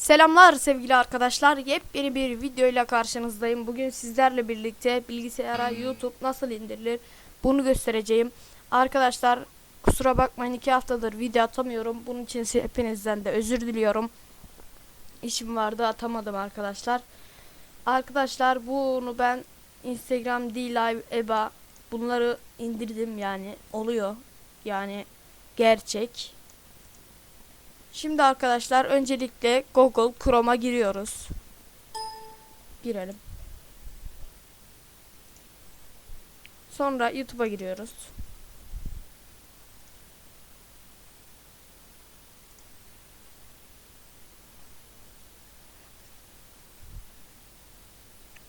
Selamlar sevgili arkadaşlar. Yepyeni bir videoyla karşınızdayım. Bugün sizlerle birlikte bilgisayara YouTube nasıl indirilir bunu göstereceğim. Arkadaşlar kusura bakmayın iki haftadır video atamıyorum. Bunun için hepinizden de özür diliyorum. İşim vardı atamadım arkadaşlar. Arkadaşlar bunu ben Instagram, D-Live, EBA bunları indirdim yani oluyor. Yani gerçek. Şimdi arkadaşlar öncelikle Google Chrome'a giriyoruz. Girelim. Sonra YouTube'a giriyoruz.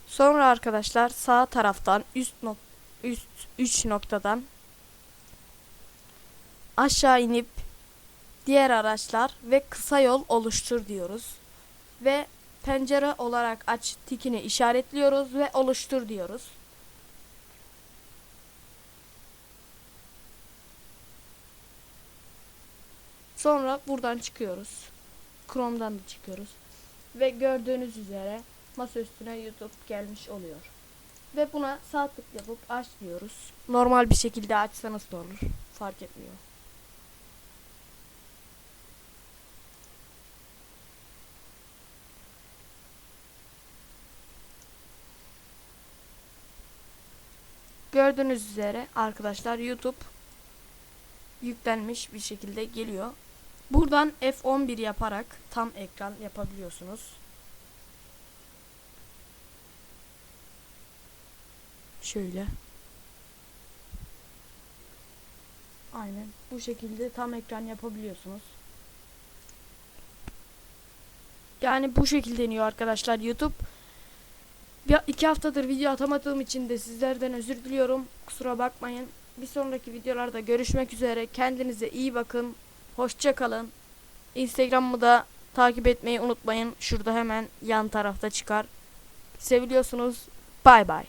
Sonra arkadaşlar sağ taraftan üst nok üst 3 noktadan aşağı inip diğer araçlar ve kısa yol oluştur diyoruz. Ve pencere olarak aç tikini işaretliyoruz ve oluştur diyoruz. Sonra buradan çıkıyoruz. Chrome'dan da çıkıyoruz. Ve gördüğünüz üzere masa üstüne YouTube gelmiş oluyor. Ve buna sağ tık yapıp aç diyoruz. Normal bir şekilde açsanız da olur. Fark etmiyor. Gördüğünüz üzere arkadaşlar YouTube yüklenmiş bir şekilde geliyor. Buradan F11 yaparak tam ekran yapabiliyorsunuz. Şöyle. Aynen bu şekilde tam ekran yapabiliyorsunuz. Yani bu şekilde iniyor arkadaşlar YouTube. Bir iki haftadır video atamadığım için de sizlerden özür diliyorum. Kusura bakmayın. Bir sonraki videolarda görüşmek üzere. Kendinize iyi bakın. Hoşça kalın. Instagram'ımı da takip etmeyi unutmayın. Şurada hemen yan tarafta çıkar. Seviliyorsunuz. Bay bay.